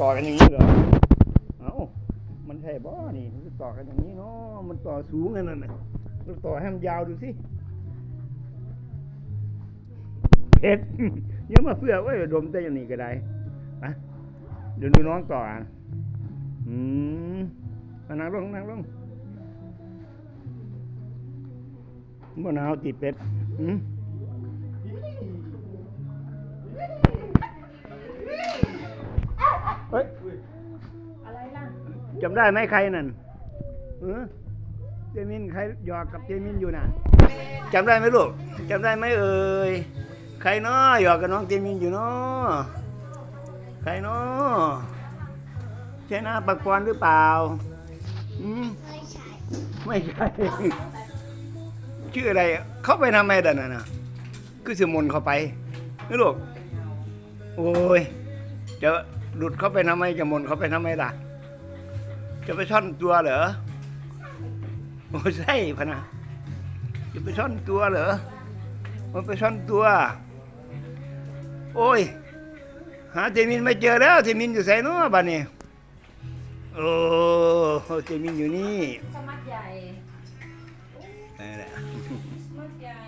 ต่อกันอย่างนี้เหรอ เอ้า มันใช่บ่นี่มันต่อกันอย่างนี้เนาะ มันต่อสูงนั่นน่ะเราต่อให้มันยาวดูสิเพชรเยังมาเพื่อไว้ยดมแต่อย่างนี้ก็ได้นะเดี๋ยวดูน้องต่ออะอืมนั่งลงนั่งลงมะนาวติดเป็ดอืม ฮ้ยอะไรล่ะจำได้ไหมใครนั่นเออเจมินใครหยอกกับเจมินอยู่น่ะจำได้ไหมลูกจำได้ไหมเอ่ยใครเนาะหยอกกับน้องเจมินอยู่เนาะใครเนาะใช่หน้าปักปอนหรือเปล่าอืมไม่ใช่ ชื่ออะไร เข้าไปทำไมดันน่ะนะคือสมนต์เข้าไปนี่ลูก โอ้ยจะ หลุดเข้าไปทำไมจะมนต์เข้าไปทำไมล่ะ จะไปซ่อนตัวเหรอโอ้ใช่พะนะจะไปซ่อนตัวเหรอมันไปซ่อนตัว โอ้ย หาเจมินไม่เจอแล้วเจมินอยู่ไสเนาะบ้านนี้โอ้เจมินอยู่นี่สมัดใหญ่นั่นแหละมัดใหญ่